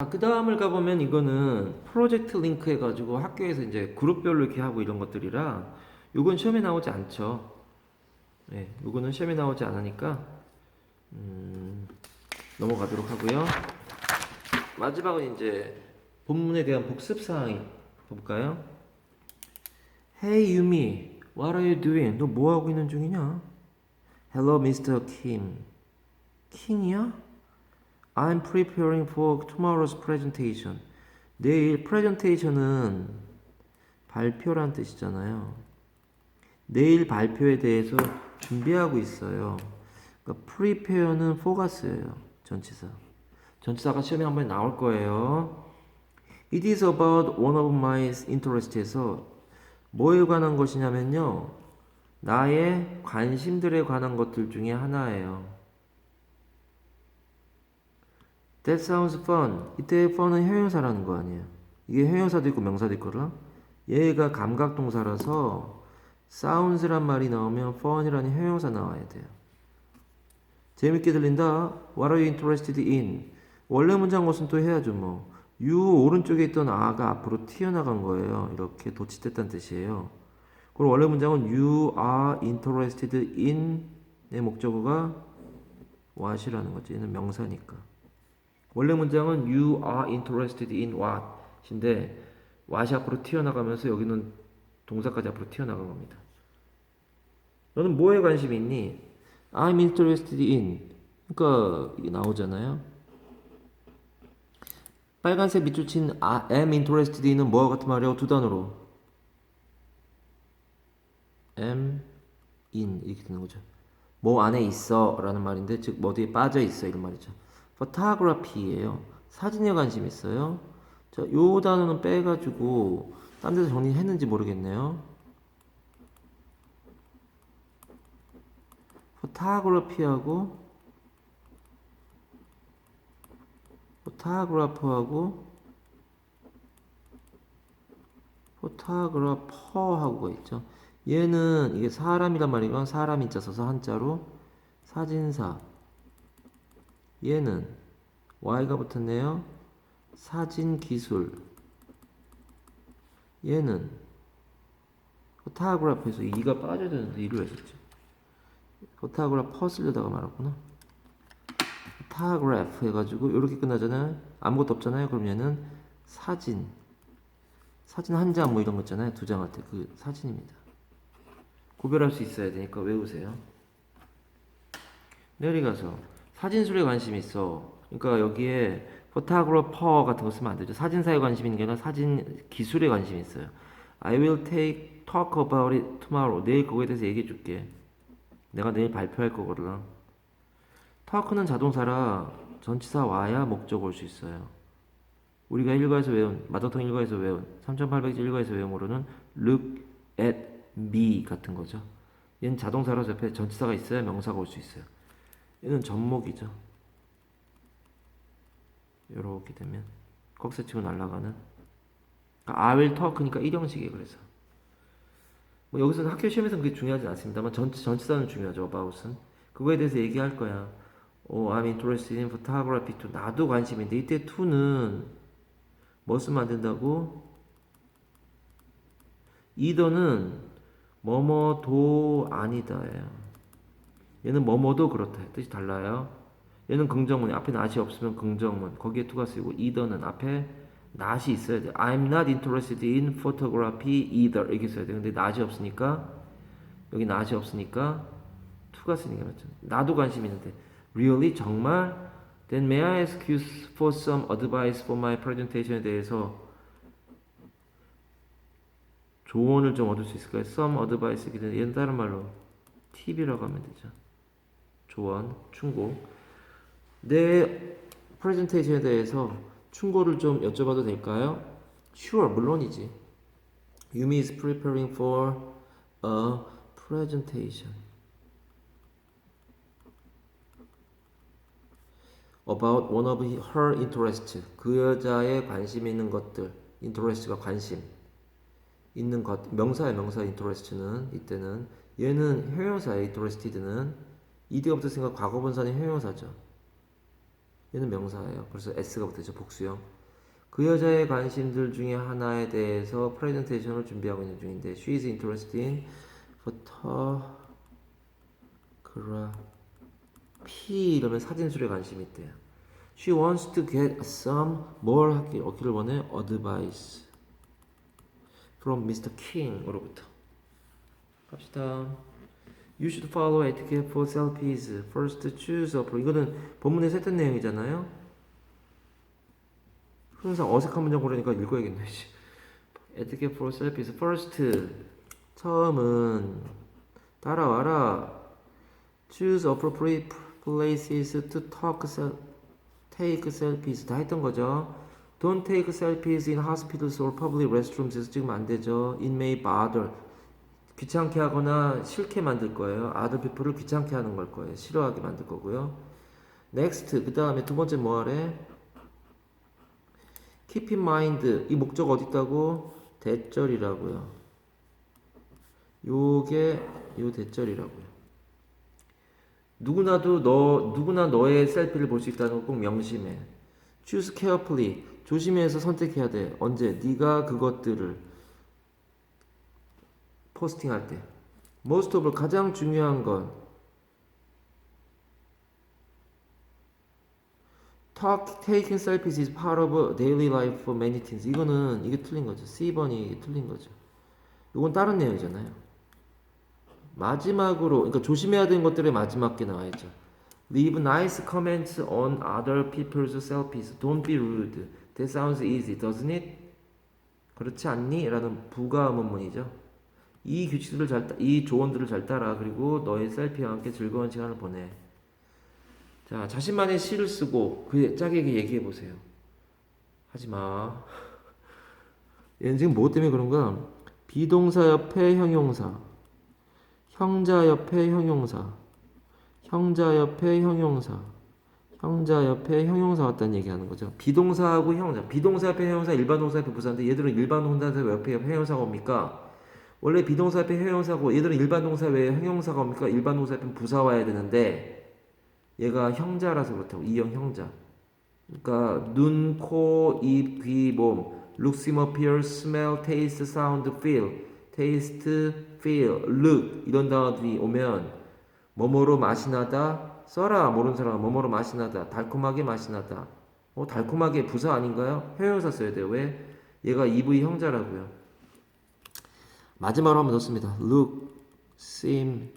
아, 그 다음을 가보면 이거는 프로젝트 링크 해가지고 학교에서 이제 그룹별로 이렇게 하고 이런 것들이라 요건 시험에 나오지 않죠. 네, 요거는 시험에 나오지 않으니까 음, 넘어가도록 하고요. 마지막은 이제 본문에 대한 복습 사항이 볼까요? Hey 유미, what are you doing? 너 뭐 하고 있는 중이냐? Hello, Mr. Kim. 킹이야? I'm preparing for tomorrow's presentation. 내일 프레젠테이션은 발표란 뜻이잖아요. 내일 발표에 대해서 준비하고 있어요. 그러니까 prepare는 쓰여요. 전치사. 전치사가 시험에 한 번 나올 거예요. It is about one of my interest에서 뭐에 관한 것이냐면요. 나의 관심들에 관한 것들 중에 하나예요. That sounds fun. 이때 fun은 형용사라는 거 아니에요. 이게 형용사도 있고 명사도 있거든. 얘가 감각 동사라서 sounds란 말이 나오면 fun이라는 형용사 나와야 돼요. 재밌게 들린다. What are you interested in? 원래 문장 것은 또 해야죠 뭐. You 오른쪽에 있던 아가 앞으로 튀어나간 거예요. 이렇게 도치됐다는 뜻이에요. 그럼 원래 문장은 You are interested in의 목적어가 what이라는 거지. 얘는 명사니까. 원래 문장은 You are interested in what인데 what이 앞으로 튀어나가면서 여기는 동사까지 앞으로 튀어나간 겁니다. 너는 뭐에 관심이 있니? I'm interested in. 그러니까 이게 나오잖아요. 빨간색 밑줄 친 am interested in은 뭐와 같은 말이에요? 두 단어로. am in 이렇게 되는 거죠. 뭐 안에 있어 라는 말인데 즉 어디에 빠져 있어 이런 말이죠. Photography예요. 사진에 관심 있어요. 자, 요 단어는 빼가지고 딴 데서 정리했는지 모르겠네요. photography하고 photographer하고 photographer하고가 있죠. 얘는 이게 사람이란 말이건 사람 인자 써서 한자로 사진사. 얘는 y가 붙었네요. 사진 기술. 얘는 photographer에서 이가 빠져야 되는데 이를 했었죠. photographer 쓰려다가 말았구나. photograph 해가지고 이렇게 끝나잖아요. 아무것도 없잖아요. 그럼 얘는 사진. 사진 한 장 뭐 이런 거 있잖아요. 두 장한테 그 사진입니다. 구별할 수 있어야 되니까 외우세요. 내려가서 사진술에 관심 있어. 그러니까 여기에 포타그래퍼 같은 거 쓰면 안 되죠. 사진사에 관심 있는 게 아니라 사진 기술에 관심이 있어요. I will take talk about it tomorrow. 내일 그거에 대해서 얘기해 줄게. 내가 내일 발표할 거거든. talk는 자동사라 전치사 와야 목적 올 수 있어요. 우리가 일과에서 외운 마더통 일과에서 외운 3800지 일과에서 외운 거로는 look at me 같은 거죠. 얘는 자동사라서 옆에 전치사가 있어야 명사가 올 수 있어요. 얘는 전목이죠. 이렇게 되면 거기서 치고 날아가는 그러니까 I will talk니까 일형식이에요. 그래서 뭐 여기서 학교 시험에서 그게 중요하지 않습니다만 전, 전치사는 중요하죠. about은 그거에 대해서 얘기할 거야. 어, I'm interested in photography too. 나도 관심인데 이때 to는 뭐 쓰면 안 된다고? either는 뭐뭐도 아니다예요. 얘는 뭐뭐도 그렇다. 뜻이 달라요. 얘는 긍정문이 앞에 not이 없으면 긍정문 거기에 to가 쓰이고 either는 앞에 not이 있어야 돼. I'm not interested in photography either 이렇게 써야 돼. 근데 not이 없으니까 여기 not이 없으니까 to가 쓰니까 맞죠. 나도 관심 있는데 really 정말 Then may I ask you for some advice for my presentation에 대해서 조언을 좀 얻을 수 있을까요? Some advice 얘는 얘는 다른 말로 팁이라고 하면 되죠. 조언, 충고. 내 프레젠테이션에 대해서 충고를 좀 여쭤봐도 될까요? Sure, 물론이지. Yumi is preparing for a presentation about one of her interests. 그 여자의 관심 있는 것들. interest가 관심 있는 것. 명사야 명사 interest는 이때는 얘는 형용사야 interested는 ed가 붙었으니까 과거 분사는 형용사죠. 얘는 명사예요. 그래서 s가 붙어있죠. 복수형. 그 여자의 관심들 중에 하나에 대해서 프레젠테이션을 준비하고 있는 중인데 she is interested in photography 이러면 사진술에 관심이 있대요. She wants to get some 뭘 하기 얻기를 원해 advice from Mr. King으로부터 갑시다. You should follow etiquette for selfies. First choose a pro. 이거는 본문에 했던 내용이잖아요. 항상 어색한 문장 고르니까 읽어야겠네. 씨. etiquette for selfies. First 처음은 따라와라. Choose appropriate places to talk, sel- take selfies. 다 했던 거죠. Don't take selfies in hospitals or public restrooms. 지금 안 되죠. It may bother. 귀찮게 하거나 싫게 만들 거예요. other people을 귀찮게 하는 걸 거예요. 싫어하게 만들 거고요. next 그 다음에 두 번째 뭐 하래? keep in mind 이 목적 어디 있다고? 대절이라고요. 요게 요 대절이라고요. 누구나도 너 누구나 너의 셀피를 볼 수 있다는 거 꼭 명심해. choose carefully 조심해서 선택해야 돼. 언제? 네가 그것들을 포스팅할 때 most of all 가장 중요한 건 talk, taking selfies is part of daily life for many teens 이거는 이게 틀린 거죠 C번이 틀린 거죠 이건 다른 내용이잖아요 마지막으로 그러니까 조심해야 되는 것들의 마지막 게 나와 있죠 Leave nice comments on other people's selfies Don't be rude That sounds easy, doesn't it? 그렇지 않니? 라는 부가 의문문이죠 이 규칙들을 잘, 따- 이 조언들을 잘 따라. 그리고 너의 셀피와 함께 즐거운 시간을 보내. 자, 자신만의 시를 쓰고 그 짝에게 얘기해 보세요. 하지 마. 얘는 지금 뭐 때문에 그런가? 비동사 옆에 형용사, 형자 옆에 형용사, 형자 옆에 형용사, 형자 옆에 형용사 왔다는 얘기 하는 거죠. 비동사하고 형용사, 비동사 옆에 형용사, 일반 동사 옆에 부사인데 얘들은 일반 동사 옆에 형용사가 옵니까? 원래 비동사 앞에 형용사고 얘들은 일반 동사 외에 형용사가 옵니까? 일반 동사 앞에 부사 와야 되는데 얘가 형자라서 그렇다고 이형 형자. 그러니까 눈, 코, 입, 귀, 몸. look, seem, appear, smell, taste, sound, feel. taste, feel, look 이런 단어들이 오면 뭐뭐로 맛이 나다 써라 모르는 사람은 뭐뭐로 맛이 나다 달콤하게 맛이 나다 어 달콤하게 부사 아닌가요? 형용사 써야 돼요 왜? 얘가 EV 형자라고요 마지막으로 한번 넣습니다. look, seem,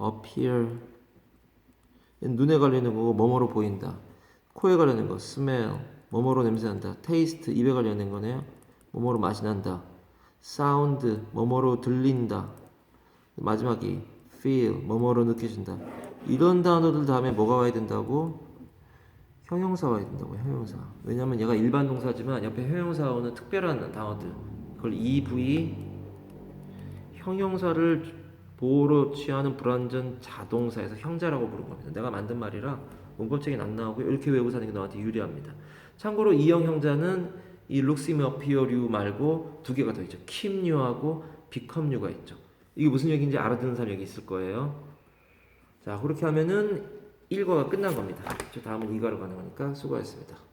appear. 눈에 관련된 거고 뭐뭐로 보인다. 코에 관련된 거 smell, 뭐뭐로 냄새난다. taste, 입에 관련된 거네요. 뭐뭐로 맛이 난다. sound, 뭐뭐로 들린다. 마지막이 feel, 뭐뭐로 느껴진다. 이런 단어들 다음에 뭐가 와야 된다고? 형용사 와야 된다고 형용사. 왜냐면 얘가 일반 동사지만 옆에 형용사 오는 특별한 단어들. 그걸 EV 형용사를 보호로 취하는 불완전 자동사에서 형자라고 부른 겁니다. 내가 만든 말이라 문법책엔 안 나오고 이렇게 외우고 사는 게 너한테 유리합니다. 참고로 이형 형자는 이 you 말고 두 개가 더 있죠. become you가 있죠. 이게 무슨 얘기인지 알아듣는 사람 여기 있을 거예요. 자, 그렇게 하면은 1과가 끝난 겁니다. 저 다음은 2과로 가는 거니까 수고하셨습니다.